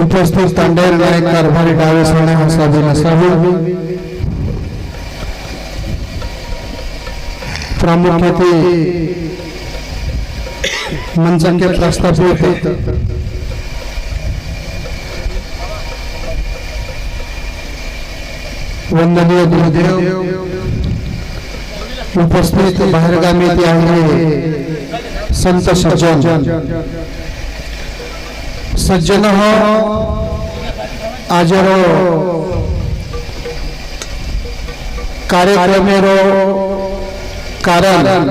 उपस्थित तांडेर नायक कारभारी डावे साणे हसाबी नसावी प्रामुख्याने मंचांके प्रस्थापित वंदनीय गुरुदेव उपस्थित बाहेरगामी ते आहे संत सज्जन। सज्जन हो आजरो कार्यक्रमेरो कारण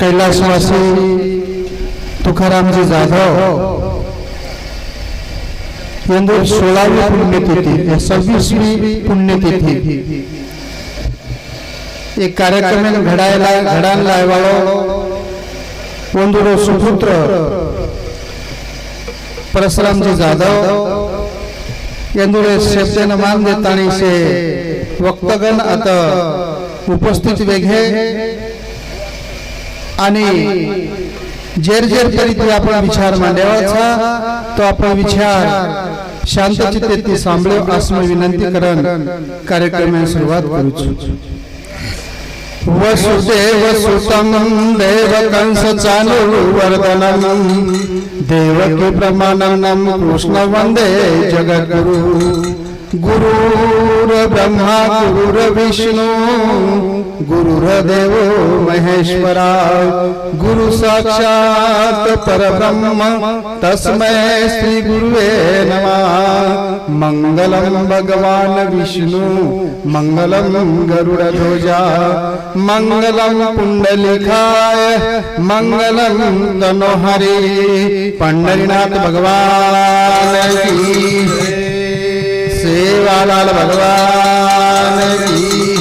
कैलासवासी तुकारामजी जाधव ಎಂದು सोळावी पुण्यतिथी या सव्वीसवी पुण्यतिथी एक कार्यक्रम घडायला घडायला लायवाळो ಒಂದು ಸುಪುತ್ರ परशुरामजी जाधव यांदुळे शब्देनं मान देताना शे वक्तगण आता उपस्थित वेगळे आणि जेर जेर तरी आपण विचार मांडावाचा तो आपण विचार शांत चित्तेती સાંભળ્યો આસમ વિનંતી કરણ કાર્યક્રમે શરૂઆત કરું છું देवकी प्रमाणनम कृष्ण वंदे जगद्गुरु गुरुर ब्रह्मा गुरुर विष्णू गुरुर्देव महेश्वरा गुरु साक्षात परब्रह्म तस्मै श्री गुरुवे नमः। मंगलम भगवान विष्णु मंगलम गरुडध्वजा मंगलम पुंडलिकाय मंगलम तनोहरी पंढरीनाथ भगवान की सेवालाल भगवान की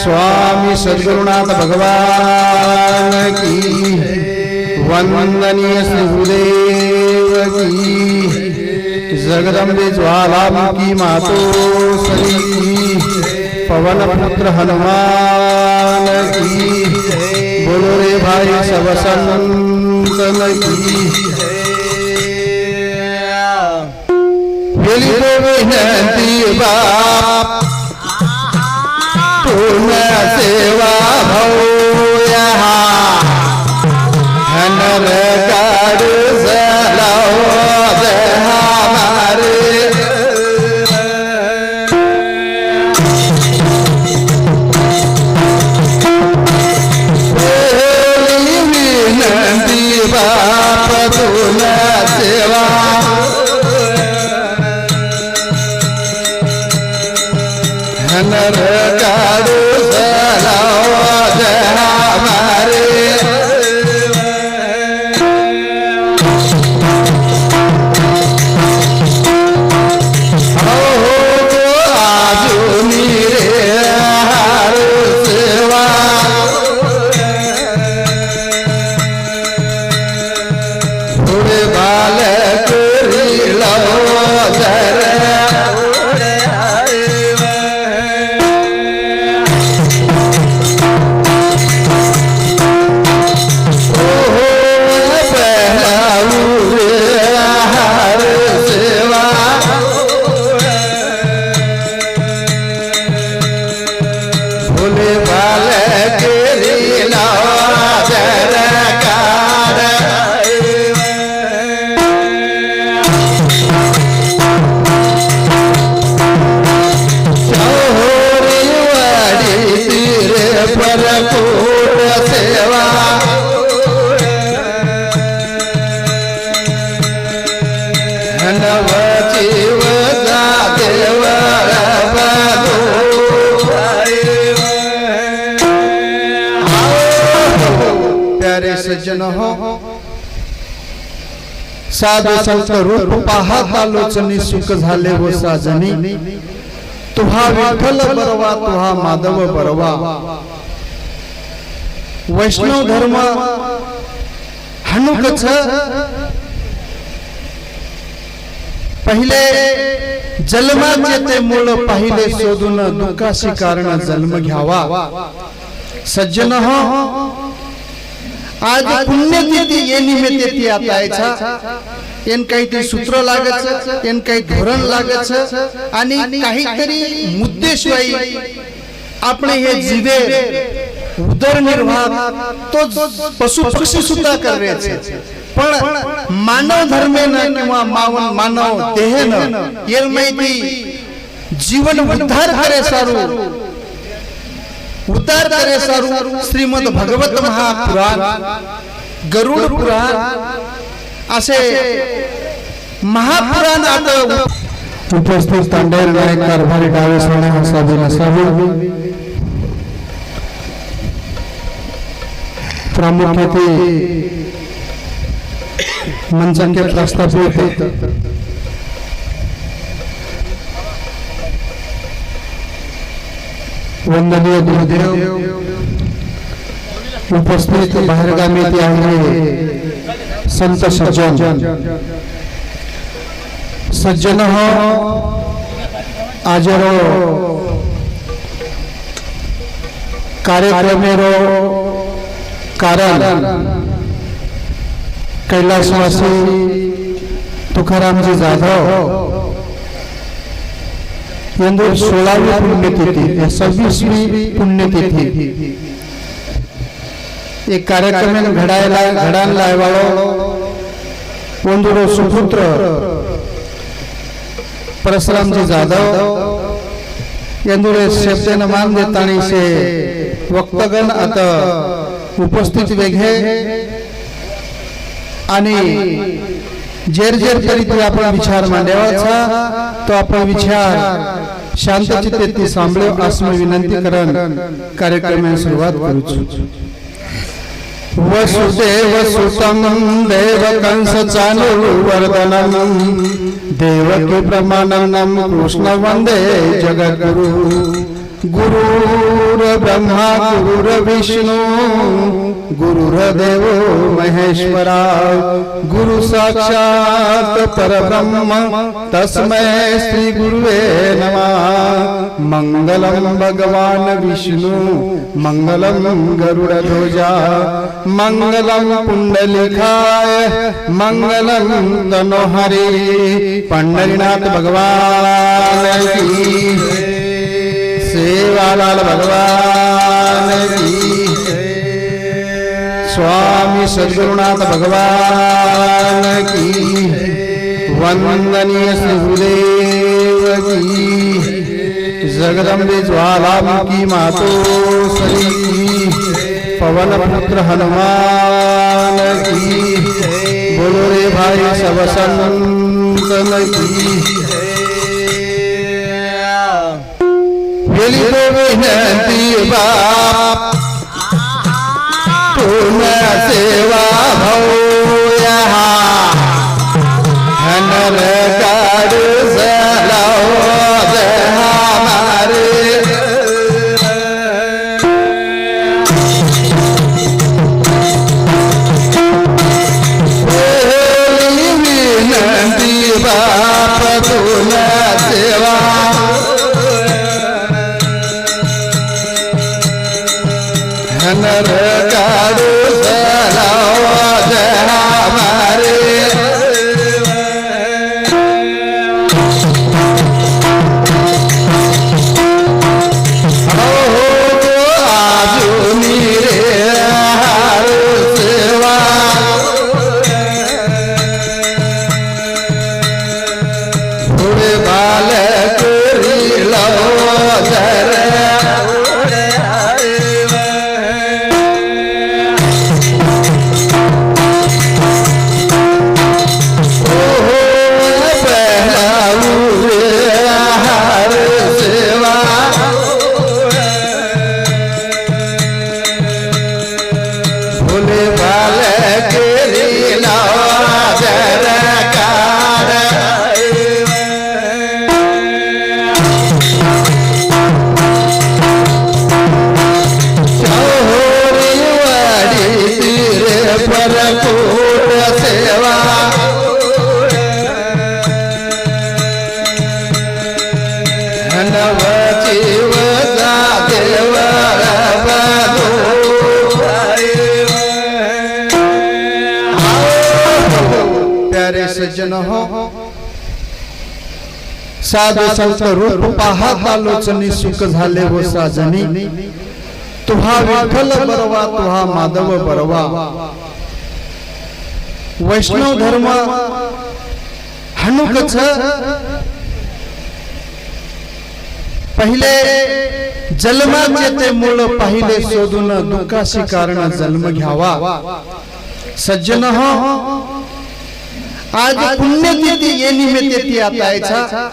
स्वामी सद्गुरुनाथ भगवान की वंदनीय श्री गुरुदेव की जगदम्बे ज्वालामुखी मातो श्री पवन पुत्र हनुमान की बोलो रे भाई सब संतन की तो विनंती बाप पुण्य सेवा भौया धनर गाड धनर काढू सलाव भोले बालक साधू संत रूप पाहत आलोचनी सुख झाले व साजनी. तुहा विठ्ठल बरवा तुहा माधव बरवा. वैष्णव धर्म हनुकच. पहिले जन्माचे ते मूळ पाहिले शोधून दुःखाशी कारण जन्म घ्यावा. सज्जन हो. आज पुण्यतिथी ये निमित्त आता है त्यान काही सूत्र लागत त्यान काही धोरण लागत आणि काहीतरी मुद्देशिवाय आपण हे जीवे उदरनिर्वाह तो पशु पक्षी सुद्धा करायचे. पण मानव धर्मेनं किंवा मावन मानव देहेनं येल माहिती जीवन उद्धार करे सारू उतार सारू श्रीमद भगवत महापुराण गरुड पुराण असे महापुराण आता उपस्थित प्रामुख्याने मंचांच्या प्रस्ताव होते वंदनीय गुरुदेव उपस्थित बाहेरगामी संत सज्जन। सज्जन आजरो कार्यक्रमेरो कारण। कैलासवासी तुकारामजी जाधव यंदा सोळावी पुण्यतिथी या सव्वीसवी पुण्यतिथी. एक कार्यक्रम घडायला घडायला लावाळो पोंदुरो सुपुत्र परशुरामजी जाधव यांदुळे शब्दानं मान देताना से वक्तगण आता उपस्थित वेगळे आणि जेर जेर करीत आपण विचार मांडावाचा तो आपण विचार शांत चित्ते सांभळ्यो असं विनंती करण कार्यक्रमाला सुरुवात करूच. वसुदेव सुतम देव कंस चानुवर्धनम देवकी प्रमाणनम कृष्ण वंदे जगद्गुरु। गुरुर ब्रह्मा गुरुर विष्णू गुरुर्देव महेश्वरा गुरु साक्षात परब्रह्म तस्मै श्री गुरुवे नमः। मंगलम भगवान विष्णु मंगलम गरुडध्वजा मंगलम पुंडलिकाय मंगलम तनोहरी पंढरीनाथ भगवान की सेवालाल भगवान की स्वामी सद्गुरुनाथ भगवान की वंदनीय श्री गुरुदेव की जगदम्बे ज्वालामुखी मातो सरी की पवन पुत्र हनुमान की, बोलो रे भाई सब संतन की। वेली विनंती बाप पुण्य सेवा भौया हनर काढ बाप साधू संत रूप पाहता लोचनी सुख झाले हो साजनी तुहा विठ्ठल बरवा तुहा माधव बरवा. वैष्णव धर्म हनुकच. पहिले जन्माचे ते मूळ पाहिले शोधून दुःखाशी कारण जन्म घ्यावा. सज्जन हो. आज पुण्यतिथी ये निमित्त ती आता यायचा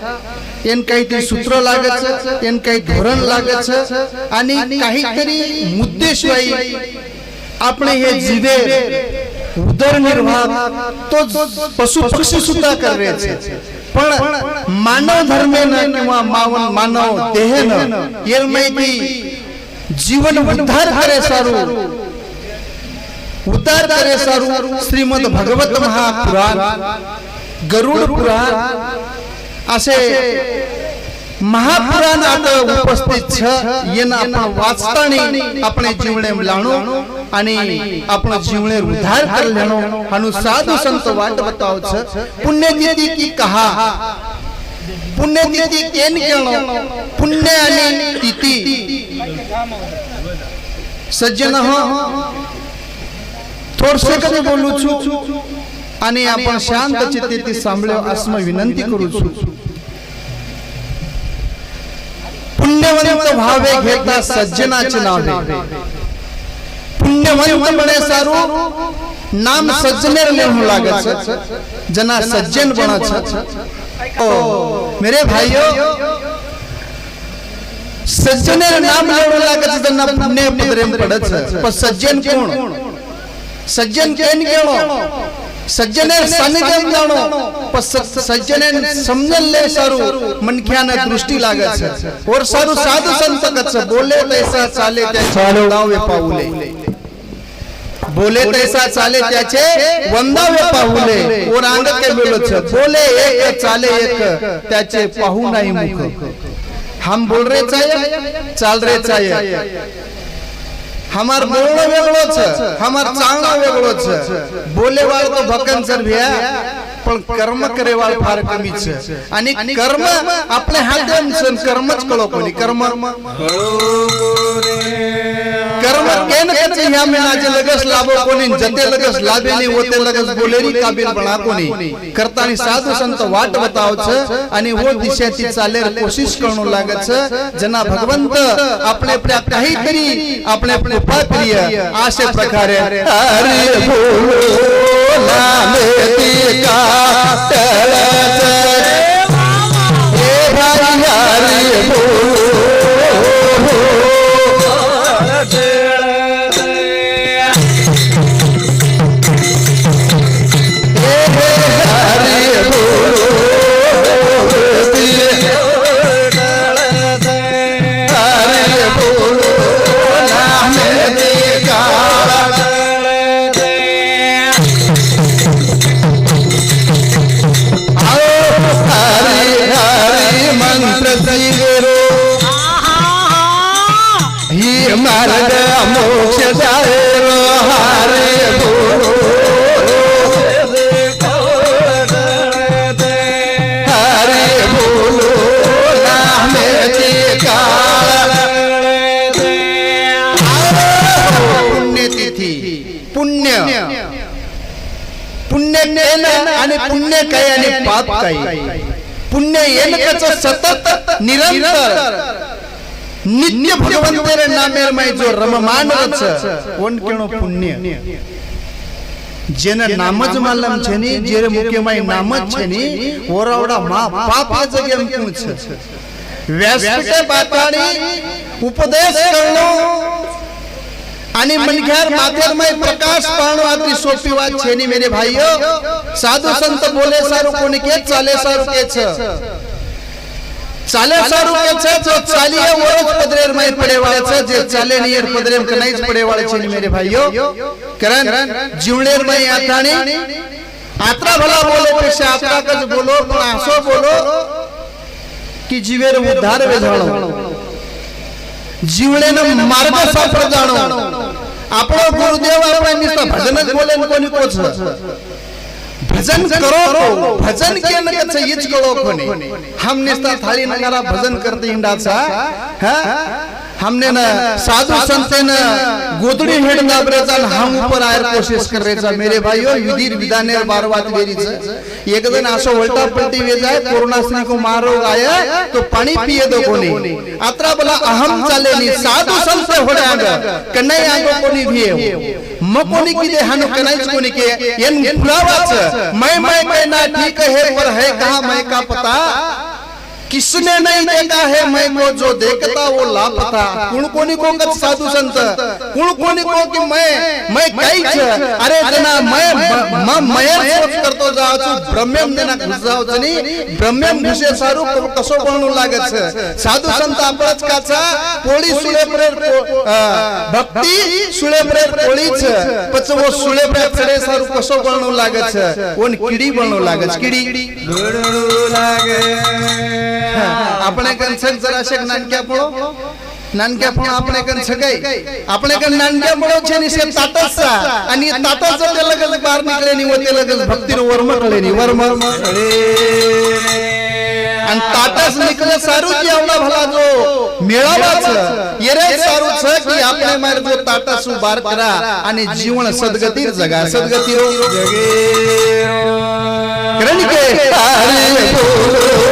एन काहीतरी सूत्र लागत एन काही धोरण लागत आणि काहीतरी मुद्देशिवाय आपण हे जिवे उदरनिर्वाह तो पशु पक्षी सुद्धा करायचे पण मानव धर्मेनं किंवा मावन मानव देहेनं येर माहिती जीवन उद्धार करे सारू उद्धार करे सारू श्रीमद भगवत महापुराण गरुड पुराण असे महापुराण आता उपस्थित छ येणं आपण वाचताना जीवणे लाणू आणि आपण जीवणे उद्धार करल्यानो आणि साधू संत वाट बताव छ। पुण्यतिथी की कहा? पुण्यतिथी केन केनो पुण्य आणि तिथी। सज्जन हो। हो थोडसे कधी बोलू छु आणि आपण शांत चित्ते ती सांभाळ्यो असं विनंती करू छु पुण्यवंत व्हावे घेता सज्जनाचे नावे. पुण्यवंत बने सारू. नाम सज्जनेर लेहू लागत. जना सज्जन बनत. ओ मेरे भाइयों सज्जनेर नाम लेवू लागत जना पुण्य पदरेम पडत. पण सज्जन कोण? सज्जन केन केळो सज्जनेर सानिध्यम जाणो. पण स- सज्जनेर समजले सारू मनख्यान दृष्टी लागत और सारू साधू संत कच बोले तैसा चाले त्याचे वंदावे पाऊले. बोले तैसा चाले त्याचे वंदावे पाहुले और अंग के बोलत बोले एक चाले एक त्याचे पाहू नाही मुख. हम बोल रे चाय चाल रे चाय हमार बोलणं वेगळंच हमार चालणं वेगळंच बोले वाळ तो भकन सर भ्या पण कर्म करे वाळ फार कमीच आणि कर्म आपले हात कर्मच कळो कोणी कर्म कर्म केन कचे ह्या मेनाचे लगस लाभो कोणी जते लगस लाभेनी होते लगस बोलेरी काबिल बना कोणी. करतानी साधू संत वाट बतावच आणि हो दिशेची चालेर कोशिश करणू लागच जना भगवंत आपले प्रिय काहीतरी आपले कृपा प्रिय अशा प्रकारे हरी बोला मेती का टळत हे भाई हरी बोल पुण्य केलं आणि पुण्य काय आणि पाप काय. पुण्य येणकाच सतत निरंतर. नित्य भगवंतेर नामेर जो रममान कोण पुण्य. जेने नामज मालम छेनी जेरे मुके माय नामज छेनी ओरावडा मा पाप जगे मुछ व्यासपीठ बापाणी उपदेश करलो મૂક્યું છે વ્યાસપીઠે બાતાડી ઉપદેશ કરનો आणि मनघ्यार माथेरमय प्रकाश पाहणं आपली सोपी वात છે ની मेरे भाइयो साधू संत बोले सारू कोणी के चाले सारू के छ ચાલે સારું કે છે તો ચાલીએ ઓરજ પદરેર માં પડેવાળે છે જે ચાલે ની એર પદરેર કે નહીં જ પડેવાળે છે ની મેરે ભાઈઓ કરણ જીવણેર માં આતાણી આત્રા ભલા બોલે પેશે આત્રા કજ બોલો પણ આસો બોલો की जीवेर उद्धार वे जाणो जीवणेनं मार्ग सापड जाणो આપણો ગુરુદેવ આપણે નિસ્તો ભજન જ બોલે કોની કો છે ભજન કરો ભજન કે ન કે ઈજ કરો કોની હમ નિસ્તા થાળી નગારા ભજન કરતી ઈંડા છા હા हमने न साधु संते न गोदड़ी हेड दाबरेचा न हम ऊपर आयर कोशिश करायचा मेरे भाइयों विधीर विधाने बारवात वेरीच एक दिन असं उलटा पलटी वे जाय कोरोना को मारो आया तो पाणी पिये दो कोणी अत्रा बोला अहम चालेली साधू संत होड्या आग। कन्हई आग कोणी भिये मग कोणी किती हानु कनाईच कोणी के येन फुलावाच मैं मैं कहना ठीक है पर है कहा मैं का पता? किसने नहीं देखा है? मैं को जो देखता वो लापता। कुण कोणी को कच साधू संत? कुण कोणी को की मैं? मैं काहीच अरे जना मैं मैं मैं सोच करतो जावाचो ब्रह्मम देना घुसावच जनी ब्रह्मम घुसे सारू कसो बनू लागत साधू संत आपणच काचा पोळी सुळे प्रेर पो- अ, भक्ती सुळे प्रेर पोळीच पच वो सुळे प्रेर चढे सारू कसो बनू लागत कोण किडी बनू लागत किडी? આપણે કન છક જરા શેક નાનક્યા પડો નાનક્યા પડો આપણે કન છકાઈ આપણે કન નાનક્યા પડો છે ની સે તાટસા અને એ તાટસ તે લગલ બહાર નીકળે ની હોતે લગલ ભક્તિ નો વર્મ કળે ની વર્મ અને તાટસ નીકળે સારું કે આવડા ભલા જો મેળાવા છે એરે સારું છે કે આપણે મારે જો તાટસ બહાર કરા અને જીવન સદગતિ જગા સદગતિ રો કારણ કે હરે બોલો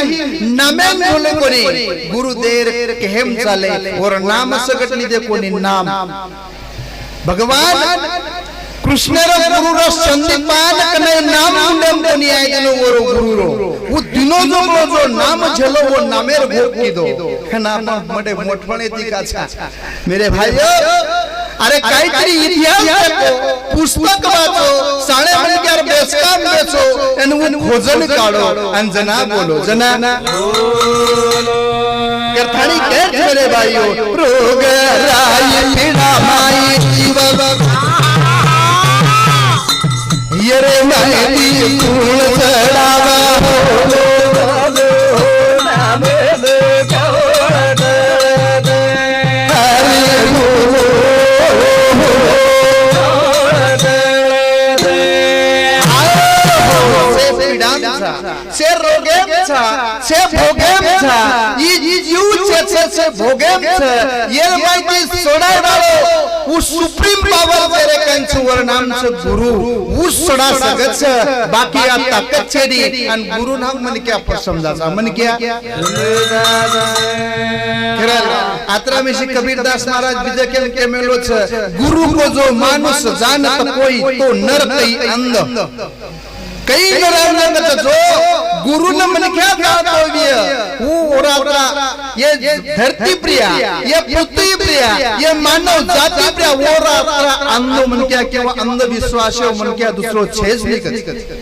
आणि रहीम नामेन भूले कोणी? गुरुदेव केहेम चाले और नाम सकटली दे कोणी नाम। भगवान कृष्णर गुरुर संदीपान कने नाम मुंडम कोणी आहे दिनो वरो गुरुरो वो दिनो जो बोलो जो नाम झलो वो नामेर भोग की दो खना मडे अरे काहीतरी इतिहास पुस्तक वाचो. साडे म्हणक्यार बेसकाम बेचो आणि खोजन काढो. आणि जना बोलो. जना. करथाणी केट मेरे भाइयों. रोग राई पीडा माई जीव माहिती कुळ चेचे से भोगेमचा येर माहिती सोडाय डालो उ सुप्रीम पावर तेरे कंच वर नामच गुरु उ सोडा सकच बाकी आ ताकत छेडी आणि गुरु नाम मन क्या पर समजाचा मन क्या? खरं आत्रा में श्री कबीरदास महाराज विजय के के मेलो छ गुरु को जो मानुष जानत कोई तो नर कई अंध. कई नरानंद गुरु न मन क्या दातव्य वो ये धरती प्रिया ये पृथ्वी प्रिया ये मानव जाति प्रिया वो रात्रा अंधो मन क्या केवल अंधविश्वास मन क्या दूसरो छेज नहीं करती।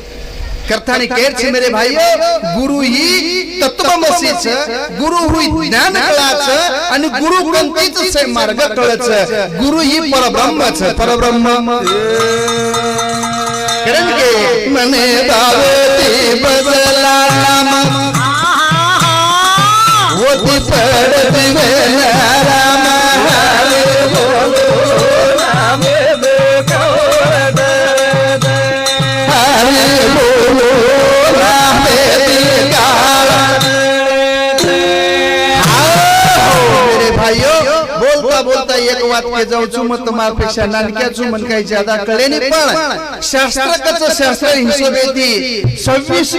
करतानी केर छे मेरे भाइयो गुरु ही तत्वमसी छे गुरु ही ज्ञान कळा छ आणि गुरु कोणतीच से मार्ग कळच गुरु ही परब्रह्म छ परब्रह्म। मने दावती बदला नाम होती पडती वेळ राम एक वाक्य जाऊ चुमत मापेक्षा नानक्या चुमन काही ज्यादा नाही पण. शास्त्रकच शास्त्र हिशोबेती. सव्वीस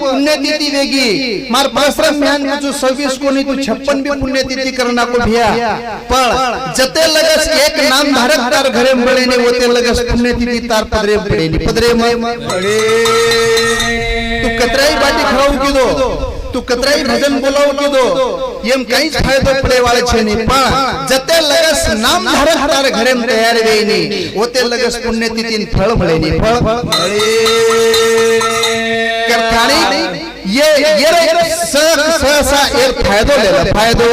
पुण्यतिथी वेगी. मार पाश्रम ज्ञान तू सव्वीस कोणी तू छप्पन बी पुण्यतिथि को भिया पण जते लगस एक नाम धारक तार घरे बळेने होते लगस पुण्यतिथि तार पदरे पदरे मग तू कतराई बाटी खाऊ की તું કતરાઈ બાટી ખાવું કીધો તું કતરાઈ ભજન બોલાવ કીધો એમ કઈ જ ફાયદો પડે વાળે છે નહીં પણ જતે લગસ નામ ધારક તાર ઘરે તૈયાર વેઈ ની ઓતે લગસ પુણ્ય તિથિન ફળ મળે ની ફળ કરતાણી ये ये સહ સહસા એક ફાયદો લેલા ફાયદો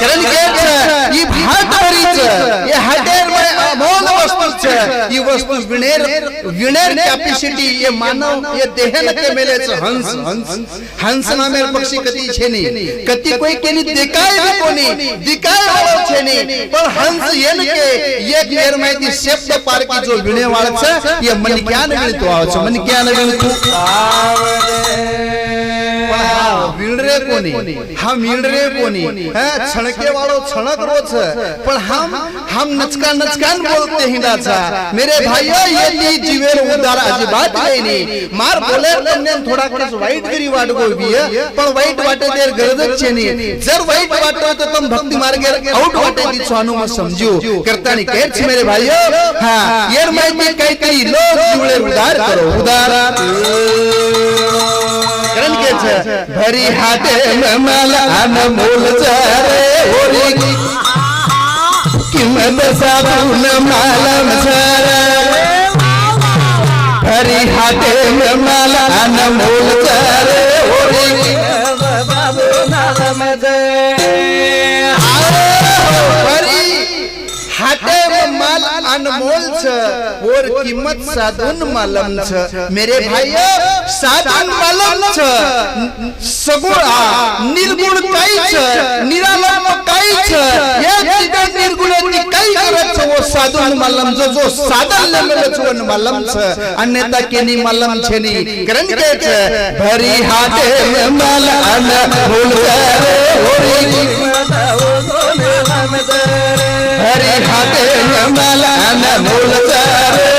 કારણ કે છે ઈ ભાટ ભરી છે છે ઈ વસ્તુ વિનેર વિનેર કેપેસિટી એ માનવ એ દેહન કે મેલે છે હંસ હંસ ના મેર પક્ષી કતી છે નહીં કતી કોઈ કેની દેખાય બી કોની દિકાય વાળો છે નહીં પણ હંસ એન કે એક મેર માંથી શબ્દ પાર કી જો વિણે વાળ છે એ મન ક્યાં ગણતો આવે છે મન ક્યાં ગણતું પણ હા कोनी कोणी? हा मिळरे कोणी? छणके वालो छणक रो रोच पण हम हम नचका नचकान बोलते छा मेरे भाइयो ये जीवेल उदार अजिबात नाही। मार बोले कन्यान थोडा कस वाईट तरी वाट गोवी पण वाइट वाटे देर गरजच छे नी जर वाइट वाटो तो तुम भक्ति मार्गे आउट वाटे दी स्वानु मत समजू करतानी केच मेरे भाइयो। हां येर माहिती काहीतरी लोक जीवळे उदार करो। उदार। कारण के छ। भरी हाटे मला अनमोल रे ओरी किमत साबुन मालम सर भरी हाटे मला अनमोल रे ओरी हिम्मत साधून मालम छ मेरे भाइयो साधून मालम छ सगुण निर्गुण काही छ निरालम काही छ या जिथे निर्गुण ती काही करत वो साधून मालम जो जो साधन न मिलत छ मालम छ अन्यथा केनी मालम छ नी करण के छ भरी हाथे माल भूल करे होरी हरी हाथे माल न भूल करे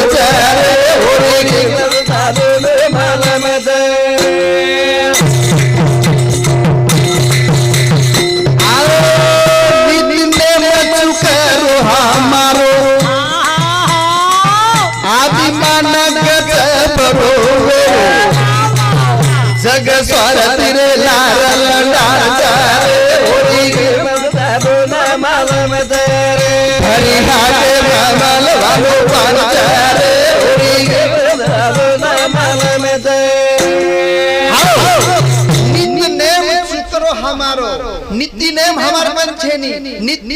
नित्य नेम हमार मन छेनी, नित्य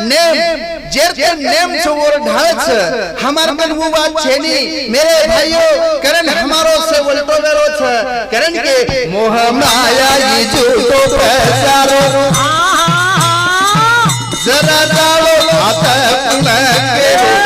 नेम जेर नेम से ढालच हमार मन वो बात छेनी, मेरे भाइयों, करण हमारो से उल्टो गरो छ करण के मोह माया ये झूठो तो पैसारो जरा डालो हाथ अपना के।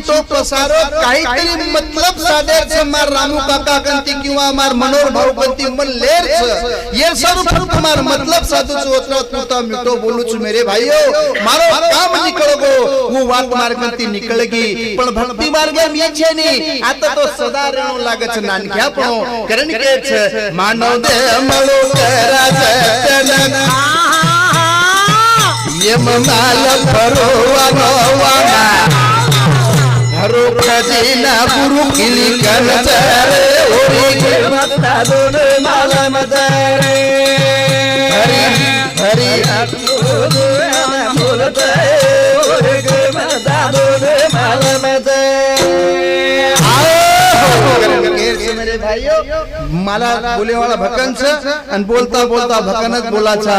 इच्छितो प्रसारक काहीतरी मतलब साधायचं मार रामू काका गंती किंवा मार मनोहर भाऊ गंती मन लेरच ये सब फक्त मार मतलब साधूच ओतरा तुता मिठो बोलूच मेरे भाईओ मारो काम निकळ गो वो वात मार गंती निकळ गी पण भक्ती मार्ग मी छे नी. आता तो सदा रेणू लागच नानख्या पण. कारण केच मानव दे मळो कराच तन यम माल भरो वागो वागा યમ માલ ફરોવાનો વાના હરો ખજીના ગુરુ કિલી કન ચારે ઓરી હરી હરી मेरे भाइयों मला बोले वाला भकन છે અને બોલતા બોલતા ભકન જ બોલા છે